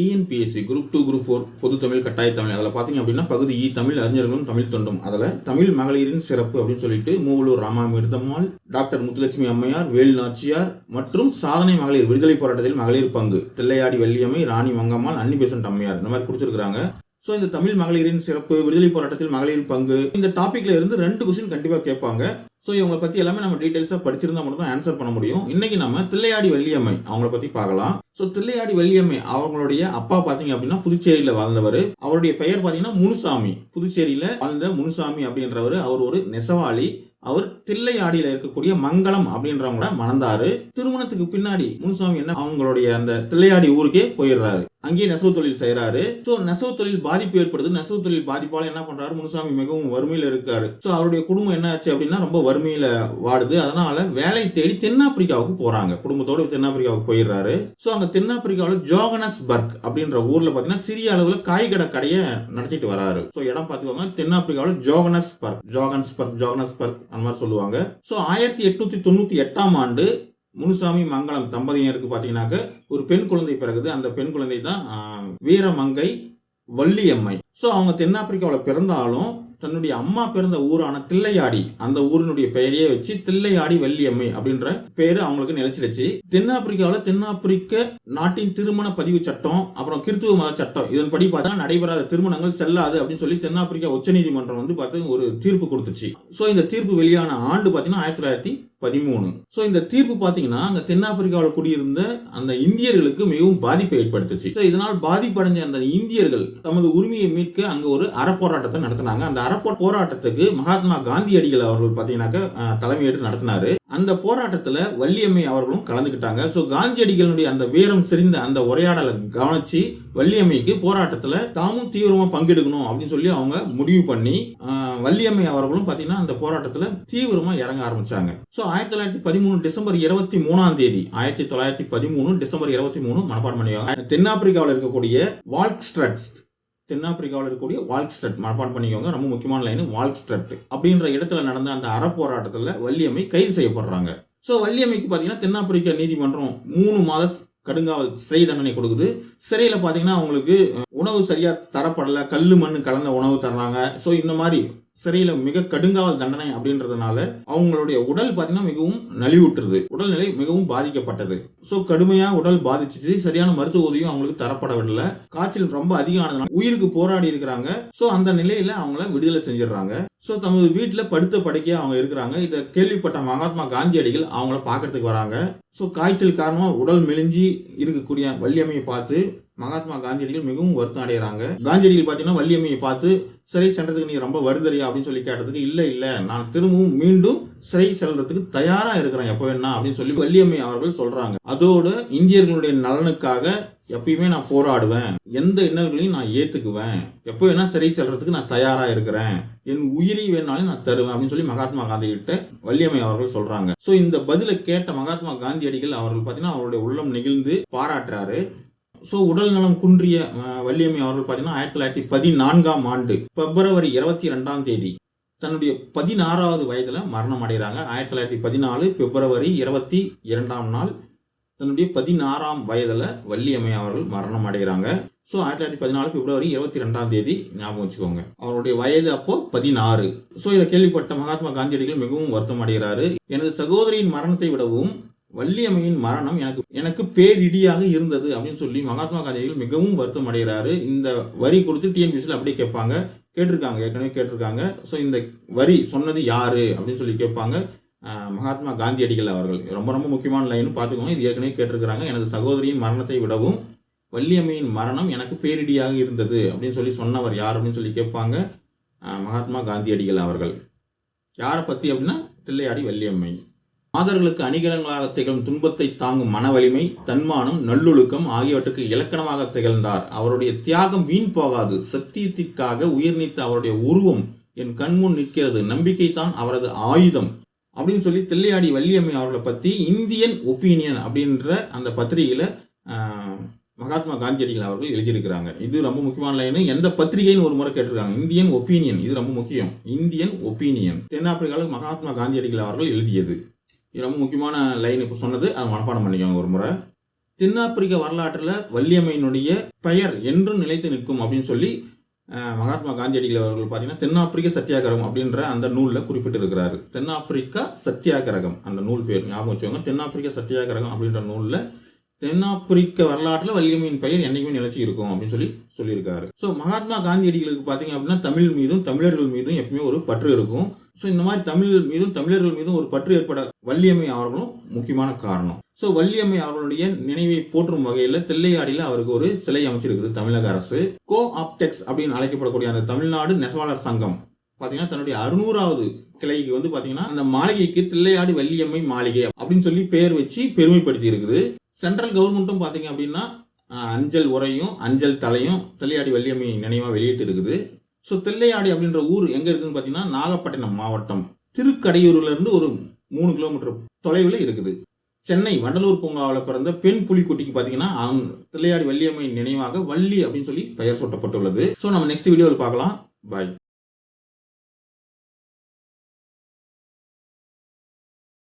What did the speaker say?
TNPSC group two group four பொது தமிழ் கட்டாய தமிழ். அதில் பார்த்தீங்க அப்படின்னா பகுதி இ தமிழ் அறிஞர்களும் தமிழ் தொண்டும். அதில் தமிழ் மகளிரின் சிறப்பு அப்படின்னு சொல்லிட்டு மூவலூர் ராமாமிர்தம்மாள் டாக்டர் முத்துலட்சுமி அம்மையார் வேலு நாச்சியார் மற்றும் சாதனை மகளிர் விடுதலை போராட்டத்தில் மகளிர் பங்கு. தில்லையாடி வெள்ளியம்மை ராணி மங்கம்மாள் அன்னி பேசன்ட் அம்மையார். இந்த மாதிரி கொடுத்துருக்காங்க ஸோ இந்த தமிழ் மகளிரின் சிறப்பு விடுதலை போராட்டத்தில் மகளிரின் பங்கு. இந்த டாப்பிக்ல இருந்து ரெண்டு கொஸ்டின் கண்டிப்பாக கேட்பாங்க. ஸோ இவங்களை பற்றி எல்லாமே நம்ம டீட்டெயில்ஸாக படிச்சிருந்தா மட்டும் தான் ஆன்சர் பண்ண முடியும். இன்னைக்கு நம்ம தில்லையாடி வள்ளியம்மை அவங்கள பற்றி பார்க்கலாம். ஸோ தில்லையாடி வள்ளியம்மை அவங்களுடைய அப்பா பார்த்தீங்க அப்படின்னா புதுச்சேரியில் வாழ்ந்தவர். அவருடைய பெயர் பார்த்தீங்கன்னா முனுசாமி. புதுச்சேரியில் வாழ்ந்த முனுசாமி அப்படின்றவர் அவர் ஒரு நெசவாளி. அவர் தில்லையாடியில் இருக்கக்கூடிய மங்களம் அப்படின்றவங்கள மணந்தாரு. திருமணத்துக்கு பின்னாடி முனுசாமி என்ன? அவங்களுடைய அந்த தில்லையாடி ஊருக்கே போயிடுறாரு. அங்கேயே நெசவு தொழில் செய்கிறாரு ஸோ நெசவு தொழில் பாதிப்பு ஏற்படுது. நெசவு தொழில் பாதிப்பால் என்ன பண்ணுறாரு முனுசாமி மிகவும் வறுமையில் இருக்காரு. ஸோ அவருடைய குடும்பம் என்ன ஆச்சு அப்படின்னா ரொம்ப வறுமையில் வாடுது. அதனால வேலை தேடி தென்னாப்பிரிக்காவுக்கு போறாங்க. குடும்பத்தோட தென்னாப்பிரிக்காவுக்கு போயிடுறாரு. ஸோ அங்கே தென்னாப்பிரிக்காவில் ஜோகனஸ்பர்க் அப்படின்ற ஊரில் பார்த்தீங்கன்னா சிறிய அளவில் காய்கடை கடையை நடத்திட்டு வராரு. ஸோ இடம் பார்த்துக்கோங்க தென்னாப்பிரிக்காவில் ஜோகனஸ்பர்க் ஜோகன்ஸ்பர்க் ஜோகனஸ்பர்க் அந்த மாதிரி சொல்லுவாங்க. ஸோ ஆயிரத்தி எட்நூத்தி தொண்ணூத்தி எட்டாம் ஆண்டு முனுசாமி மங்களம் தம்பதியினருக்கு பார்த்தீங்கன்னாக்க ஒரு பெண் குழந்தை பிறகுது. அந்த பெண் குழந்தை தான் வீரமங்கை வள்ளியம்மை. ஸோ அவங்க தென்னாப்பிரிக்காவில் பிறந்தாலும் தன்னுடைய அம்மா பிறந்த ஊரான தில்லையாடி அந்த ஊரினுடைய பெயரையே வச்சு தில்லையாடி வள்ளியம்மை அப்படின்ற பெயர் அவங்களுக்கு நிலைச்சிருச்சு தென்னாப்பிரிக்காவில் தென்னாப்பிரிக்க நாட்டின் திருமண பதிவு சட்டம் அப்புறம் கிறித்துவ மத சட்டம் இதன்படி பார்த்தா நடைபெறாத திருமணங்கள் செல்லாது அப்படின்னு சொல்லி தென்னாப்பிரிக்கா உச்சநீதிமன்றம் வந்து பார்த்து ஒரு தீர்ப்பு கொடுத்துச்சு. ஸோ இந்த தீர்ப்பு வெளியான ஆண்டு பார்த்தீங்கன்னா ஆயிரத்தி தொள்ளாயிரத்தி பதிமூணு. ஸோ இந்த தீர்ப்பு பார்த்தீங்கன்னா அங்கே தென்னாப்பிரிக்காவில் குடியிருந்த அந்த இந்தியர்களுக்கு மிகவும் பாதிப்பை ஏற்படுத்துச்சு. ஸோ இதனால் பாதிப்படைஞ்ச அந்த இந்தியர்கள் தமது உரிமையை மீட்க அங்கே ஒரு அறப்போராட்டத்தை நடத்தினாங்க. அந்த அறப்போ போராட்டத்துக்கு மகாத்மா காந்தியடிகள் அவர்கள் பார்த்தீங்கன்னாக்க தலைமையேற்று நடத்தினாரு. அந்த போராட்டத்தில் வள்ளியம்மை அவர்களும் கலந்துக்கிட்டாங்க. ஸோ காந்தியடிகளுடைய அந்த வீரம் செறிந்த அந்த உரையாடலை கவனிச்சு வள்ளியம்மைக்கு போராட்டத்தில் தாமும் தீவிரமாக பங்கெடுக்கணும் அப்படின்னு சொல்லி அவங்க முடிவு பண்ணி வள்ளியம்மை அவர்களும் பார்த்தீங்கன்னா அந்த போராட்டத்தில் தீவிரமாக இறங்க ஆரம்பித்தாங்க ஸோ ஆயிரத்தி தொள்ளாயிரத்தி பதிமூணு டிசம்பர் இருபத்தி மூணாம் தேதி ஆயிரத்தி தொள்ளாயிரத்தி பதிமூணு டிசம்பர் இருபத்தி மூணு மனப்பாடம் பண்ணி தென்னாப்பிரிக்காவில் இருக்கக்கூடிய வால்க்ஸ்ட்ரட்ஸ் தென்னாப்பிரிக்காவில் இருக்கக்கூடிய வால்க்ஸ்ட்ரட் மனப்பாடம் பண்ணிக்கோங்க ரொம்ப முக்கியமான லைன் வால்க்ஸ்ட்ரட் அப்படின்ற இடத்துல நடந்த அந்த அறப்போராட்டத்தில் வள்ளியம்மை கைது செய்யப்படுறாங்க. ஸோ வள்ளியம்மைக்கு பார்த்தீங்கன்னா தென்னாப்பிரிக்க நீதிமன்றம் மூணு மாத கடுங்காவல் சிறை தண்டனை கொடுக்குது. சிறையில் பார்த்தீங்கன்னா அவங்களுக்கு உணவு சரியாக தரப்படலை கல் மண் கலந்த உணவு தர்றாங்க. ஸோ இந்த மாதிரி சிறையில் மிக கடுங்காவல் தண்டனை அப்படின்றதுனால அவங்களுடைய உடல் பார்த்தீங்கன்னா மிகவும் நலிவுற்றுது. உடல்நிலை மிகவும் பாதிக்கப்பட்டது. ஸோ கடுமையாக உடல் பாதிச்சிச்சு. சரியான மருத்துவ உதவியும் அவங்களுக்கு தரப்படவில்லை. காய்ச்சல் ரொம்ப அதிகமானதுனால உயிருக்கு போராடி இருக்கிறாங்க. ஸோ அந்த நிலையில அவங்கள விடுதலை செஞ்சிடுறாங்க. ஸோ தமது வீட்டில் படுத்த படுக்கையா அவங்க இருக்கிறாங்க. இதை கேள்விப்பட்ட மகாத்மா காந்தியடிகள் அவங்கள பார்க்கறதுக்கு வராங்க. ஸோ காய்ச்சல் காரணமாக உடல் மெலிஞ்சி இருக்கக்கூடிய வள்ளியம்மையை பார்த்து மகாத்மா காந்தியடிகள் மிகவும் வருத்தம் அடைகிறாங்க காந்தியடிகள் பார்த்தீங்கன்னா வள்ளியம்மையை பார்த்து சிறை சென்றதுக்கு நீ ரொம்ப வருந்தறியா அப்படின்னு சொல்லி கேட்டதுக்கு இல்லை இல்லை நான் திரும்பவும் மீண்டும் சிறை செல்றதுக்கு தயாராக இருக்கிறேன் எப்போ வேணா அப்படின்னு சொல்லி வள்ளியம்மை அவர்கள் சொல்றாங்க. அதோடு இந்தியர்களுடைய நலனுக்காக எப்பயுமே நான் போராடுவேன். எந்த இன்னல்களையும் நான் ஏத்துக்குவேன். எப்போ வேணா சிறை செல்றதுக்கு நான் தயாரா இருக்கிறேன். என் உயிரை வேணாலும் நான் தருவேன் அப்படின்னு சொல்லி மகாத்மா காந்தி கிட்ட வள்ளியம்மை அவர்கள் சொல்றாங்க. ஸோ இந்த பதிலை கேட்ட மகாத்மா காந்தியடிகள் அவர்கள் பார்த்தீங்கன்னா அவருடைய உள்ளம் நெகிழ்ந்து பாராட்டுறாரு. ஸோ உடல் நலம் குன்றிய வள்ளியம்மை அவர்கள் பார்த்தீங்கன்னா ஆயிரத்தி தொள்ளாயிரத்தி பதினான்காம் ஆண்டு பிப்ரவரி இருபத்தி ரெண்டாம் தேதி தன்னுடைய பதினாறாவது வயதில் மரணம் அடைகிறாங்க. ஆயிரத்தி தொள்ளாயிரத்தி பதினாலு பிப்ரவரி இருபத்தி இரண்டாம் நாள் தன்னுடைய பதினாறாம் வயதில் வள்ளியம்மை அவர்கள் மரணம் அடைகிறாங்க. ஸோ ஆயிரத்தி தொள்ளாயிரத்தி பதினாலு பிப்ரவரி இருபத்தி ரெண்டாம் தேதி ஞாபகம் வச்சுக்கோங்க. அவருடைய வயது அப்போ பதினாறு. ஸோ இதை கேள்விப்பட்ட மகாத்மா காந்தியடிகள் மிகவும் வருத்தம் அடைகிறாரு. எனது சகோதரியின் மரணத்தை விடவும் வள்ளியம்மையின் மரணம் எனக்கு எனக்கு பேரிடியாக இருந்தது அப்படின்னு சொல்லி மகாத்மா காந்தியடிகள் மிகவும் வருத்தம் அடைகிறாரு. இந்த வரி கொடுத்து டிஎன்பிசியில் அப்படியே கேட்பாங்க. கேட்டிருக்காங்க ஏற்கனவே கேட்டிருக்காங்க. ஸோ இந்த வரி சொன்னது யாரு அப்படின்னு சொல்லி கேட்பாங்க. மகாத்மா மகாத்மா காந்தியடிகள் அவர்கள். ரொம்ப ரொம்ப முக்கியமான லைன் பார்த்துக்கோங்க. இது ஏற்கனவே கேட்டிருக்கிறாங்க. எனது சகோதரியின் மரணத்தை விடவும் வள்ளியம்மையின் மரணம் எனக்கு பேரிடியாக இருந்தது அப்படின்னு சொல்லி சொன்னவர் யார் அப்படின்னு சொல்லி கேட்பாங்க. மகாத்மா மகாத்மா காந்தியடிகள் அவர்கள். யாரை பற்றி அப்படின்னா தில்லையாடி வள்ளியம்மை. மாதர்களுக்கு அணிகலங்களாக திகழும் துன்பத்தை தாங்கும் மன வலிமை தன்மானம் நல்லொழுக்கம் ஆகியவற்றுக்கு இலக்கணமாக திகழ்ந்தார். அவருடைய தியாகம் வீண் போகாது. சத்தியத்திற்காக உயிர் நீத்த அவருடைய உருவம் என் கண்முன் நிற்கிறது. நம்பிக்கை தான் அவரது ஆயுதம். அப்படின்னு சொல்லி தில்லையாடி வள்ளியம்மை அவர்களை பற்றி இந்தியன் ஒப்பீனியன் அப்படின்ற அந்த பத்திரிகையில் மகாத்மா காந்தியடிகள் அவர்கள் எழுதியிருக்கிறாங்க. இது ரொம்ப முக்கியமான லைனு. எந்த பத்திரிகைன்னு ஒரு முறை கேட்டிருக்காங்க. Indian opinion. இது ரொம்ப முக்கியம். Indian opinion. தென்னாப்பிரிக்காவில் மகாத்மா காந்தியடிகள் அவர்கள் எழுதியது. ரொம்ப முக்கியமான லைன் இப்போ சொன்னது. அதை மனப்பாடம் பண்ணிக்கோங்க ஒரு முறை. தென்னாப்பிரிக்க வரலாற்றில் வள்ளியம்மையினுடைய பெயர் என்றும் நிலைத்து நிற்கும் அப்படின்னு சொல்லி மகாத்மா காந்தியடிகள் அவர்கள் பார்த்தீங்கன்னா தென்னாப்பிரிக்க சத்தியாகிரகம் அப்படின்ற அந்த நூலில் குறிப்பிட்டிருக்கிறாரு. தென்னாப்பிரிக்கா சத்தியாகிரகம் அந்த நூல் பேர் ஞாபகம் வச்சுக்கோங்க. தென்னாப்பிரிக்க சத்தியாகிரகம் அப்படின்ற நூலில் தென்னாப்பிரிக்க வரலாற்றில் வள்ளியம்மையின் பெயர் என்றைக்குமே நிலைச்சி இருக்கும் அப்படின்னு சொல்லி சொல்லியிருக்காரு. ஸோ மகாத்மா காந்தியடிகளுக்கு பார்த்தீங்க அப்படின்னா தமிழ் மீதும் தமிழர்கள் மீதும் எப்பவுமே ஒரு பற்று இருக்கும். ஸோ இந்த மாதிரி தமிழ் மீதும் தமிழர்கள் மீதும் ஒரு பற்று ஏற்பட வள்ளியம்மை அவர்களும் முக்கியமான காரணம். ஸோ வள்ளியம்மை அவர்களுடைய நினைவை போற்றும் வகையில் தில்லையாடியில் அவருக்கு ஒரு சிலை அமைச்சிருக்குது தமிழக அரசு. கோ ஆப்டெக்ஸ் அப்படின்னு அழைக்கப்படக்கூடிய அந்த தமிழ்நாடு நெசவாளர் சங்கம். பார்த்தீங்கன்னா தன்னுடைய அறுநூறாவது கிளைக்கு வந்து பார்த்தீங்கன்னா அந்த மாளிகைக்கு தில்லையாடி வள்ளியம்மை மாளிகை அப்படின்னு சொல்லி பெயர் வச்சு பெருமைப்படுத்தி இருக்குது சென்ட்ரல் கவர்மெண்ட்டும் பார்த்தீங்க அப்படின்னா அஞ்சல் உரையும் அஞ்சல் தலையும் தில்லையாடி வள்ளியம்மை நினைவாக வெளியிட்டு இருக்குது ஸோ தில்லையாடி அப்படின்ற ஊர் எங்கே இருக்குதுன்னு பார்த்தீங்கன்னா நாகப்பட்டினம் மாவட்டம். திருக்கடையூர்லேருந்து ஒரு மூணு கிலோமீட்டர் தொலைவில் இருக்குது. சென்னை வண்டலூர் பூங்காவில் பிறந்த பெண் புலிக்குட்டிக்கு பார்த்தீங்கன்னா தில்லையாடி வள்ளியம்மை நினைவாக வள்ளி அப்படின்னு சொல்லி பெயர் சூட்டப்பட்டுள்ளது. ஸோ நம்ம நெக்ஸ்ட் வீடியோவில் பார்க்கலாம். பாய்